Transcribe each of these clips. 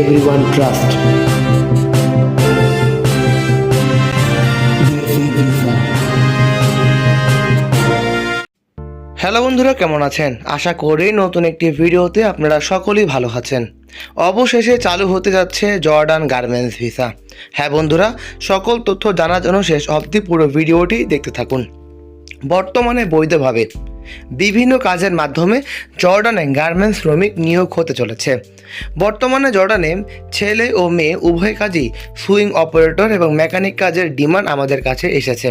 everyone trust. Hello বন্ধুরা, কেমন আছেন? আশা করি নতুন একটি ভিডিওতে আপনারা সকলেই ভালো আছেন। অবশেষে চালু হতে যাচ্ছে জর্ডান গার্মেন্টস ভিসা। হ্যাঁ বন্ধুরা, সকল তথ্য জানার জন্য শেষ অবধি পুরো ভিডিওটি দেখতে থাকুন। বর্তমানে বৈধভাবে বিভিন্ন কাজের মাধ্যমে জর্ডানে গার্মেন্টস শ্রমিক নিয়োগ হতে চলেছে। বর্তমানে জর্ডানে ছেলে ও মেয়ে উভয় কাজেই সুইং অপারেটর এবং মেকানিক কাজের ডিমান্ড আমাদের কাছে এসেছে।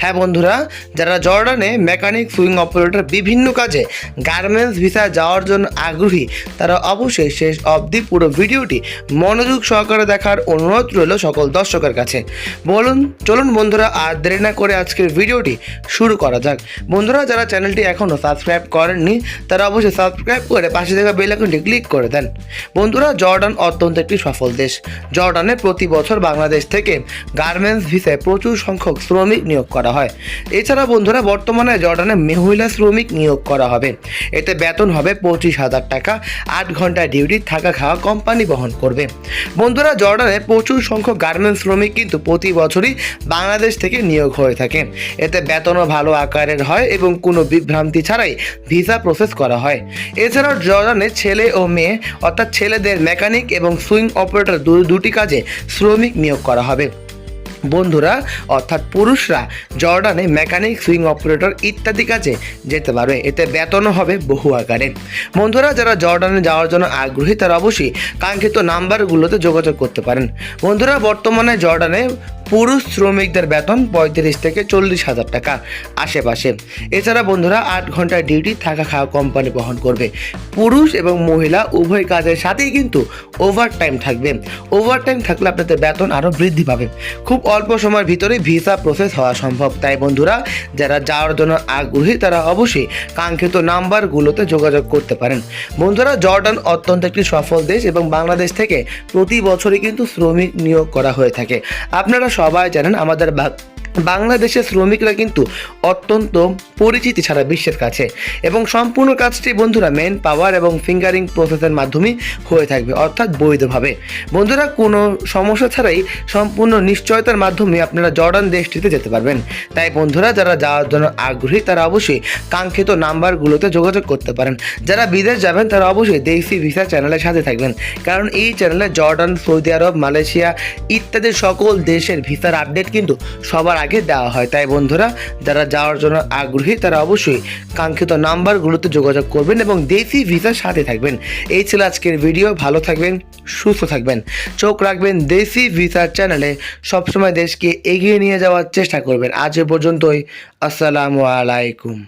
হ্যাঁ বন্ধুরা, যারা জর্ডানে মেকানিক, সুইং অপারেটর বিভিন্ন কাজে গার্মেন্টস ভিসা যাওয়ার জন্য আগ্রহী, তারা অবশ্যই শেষ অবধি পুরো ভিডিওটি মনোযোগ সহকারে দেখার অনুরোধ রইল সকল দর্শকের কাছে। বলুন, চলুন বন্ধুরা, আর দেরি না করে আজকের ভিডিওটি শুরু করা যাক। বন্ধুরা, যারা চ্যানেলটি এখনও সাবস্ক্রাইব করেননি, তারা অবশ্যই সাবস্ক্রাইব করে পাশে থাকা বেল আইকনটি ক্লিক করে দেন। বন্ধুরা, জর্ডান অত্যন্ত একটি সফল দেশ। জর্ডানে প্রতি বছর বাংলাদেশ থেকে গার্মেন্টস ভিসায় প্রচুর সংখ্যক শ্রমিক নিয়োগ করা হয়। এছাড়া বন্ধুরা, বর্তমানে জর্ডানে মহিলা শ্রমিক নিয়োগ করা হবে। এতে বেতন হবে পঁচিশ হাজার টাকা, আট ঘণ্টা ডিউটি থাকা খাওয়া কোম্পানি বহন করবে। বন্ধুরা, জর্ডানে প্রচুর সংখ্যক গার্মেন্টস শ্রমিক কিন্তু প্রতি বছরই বাংলাদেশ থেকে নিয়োগ হয়ে থাকে। এতে বেতনও ভালো আকারের হয় এবং কোনো বিভ্রান্তি ছাড়াই ভিসা প্রসেস করা হয়। এছাড়াও জর্ডানে ছেলে ও মেয়ে, অর্থাৎ ছেলেদের মেকানিক এবং সুইং অপারেটর দুটি কাজে শ্রমিক নিয়োগ করা হবে। বন্ধুরা, অর্থাৎ পুরুষরা জর্ডানে মেকানিক সুইং অপারেটর ইত্যাদি কাজে যেতে পারবে। এতে বেতনও হবে বহু আকারে। বন্ধুরা, যারা জর্ডানে যাওয়ার জন্য আগ্রহী, তারা অবশ্যই কাঙ্ক্ষিত নাম্বারগুলোতে যোগাযোগ করতে পারেন। বন্ধুরা, বর্তমানে জর্ডানে পুরুষ শ্রমিকদের বেতন পঁয়ত্রিশ থেকে চল্লিশ হাজার টাকা আশেপাশে। এছাড়া বন্ধুরা, আট ঘণ্টা ডিউটি থাকা খাওয়া কোম্পানি বহন করবে। পুরুষ এবং মহিলা উভয় কাজের সাথেই কিন্তু ওভার টাইম থাকবে। ওভার টাইম থাকলে আপনাদের বেতন আরও বৃদ্ধি পাবে। খুব অল্প সময়ের ভিতরে ভিসা প্রসেস হওয়া সম্ভব। তাই বন্ধুরা, যারা যাওয়ার জন্য আগ্রহী, তারা অবশ্যই কাঙ্ক্ষিত নাম্বারগুলোতে যোগাযোগ করতে পারেন। বন্ধুরা, জর্ডান অত্যন্ত একটি সফল দেশ এবং বাংলাদেশ থেকে প্রতি বছরই কিন্তু শ্রমিক নিয়োগ করা হয়ে থাকে। আপনারা সবাই জানেন, আমাদের বাংলাদেশের শ্রমিকরা কিন্তু অত্যন্ত পরিচিতি ছাড়া বিশ্বের কাছে। এবং সম্পূর্ণ কাজটি বন্ধুরা মেন পাওয়ার এবং ফিঙ্গারিং প্রসেসের মাধ্যমে হয়ে থাকবে, অর্থাৎ বৈধভাবে। বন্ধুরা, কোনো সমস্যা ছাড়াই সম্পূর্ণ নিশ্চয়তার মাধ্যমে আপনারা জর্ডান দেশটিতে যেতে পারবেন। তাই বন্ধুরা, যারা যাওয়ার জন্য আগ্রহী, তারা অবশ্যই কাঙ্ক্ষিত নাম্বারগুলোতে যোগাযোগ করতে পারেন। যারা বিদেশ যাবেন, তারা অবশ্যই দেশি ভিসা চ্যানেলের সাথে থাকবেন। কারণ এই চ্যানেলে জর্ডান, সৌদি আরব, মালয়েশিয়া ইত্যাদি সকল দেশের ভিসার আপডেট কিন্তু সবার আগে দেওয়া হয়। তাই বন্ধুরা, যারা যাওয়ার জন্য আগ্রহী, তারা অবশ্যই কাঙ্ক্ষিত নাম্বারগুলোতে যোগাযোগ করবেন এবং দেশি ভিসার সাথে থাকবেন। এই ছিল আজকের ভিডিও। ভালো থাকবেন, সুস্থ থাকবেন। চোখ রাখবেন দেশি ভিসার চ্যানেলে। সবসময় দেশকে এগিয়ে নিয়ে যাওয়ার চেষ্টা করবেন। আজ এ পর্যন্তই। আসসালামু আলাইকুম।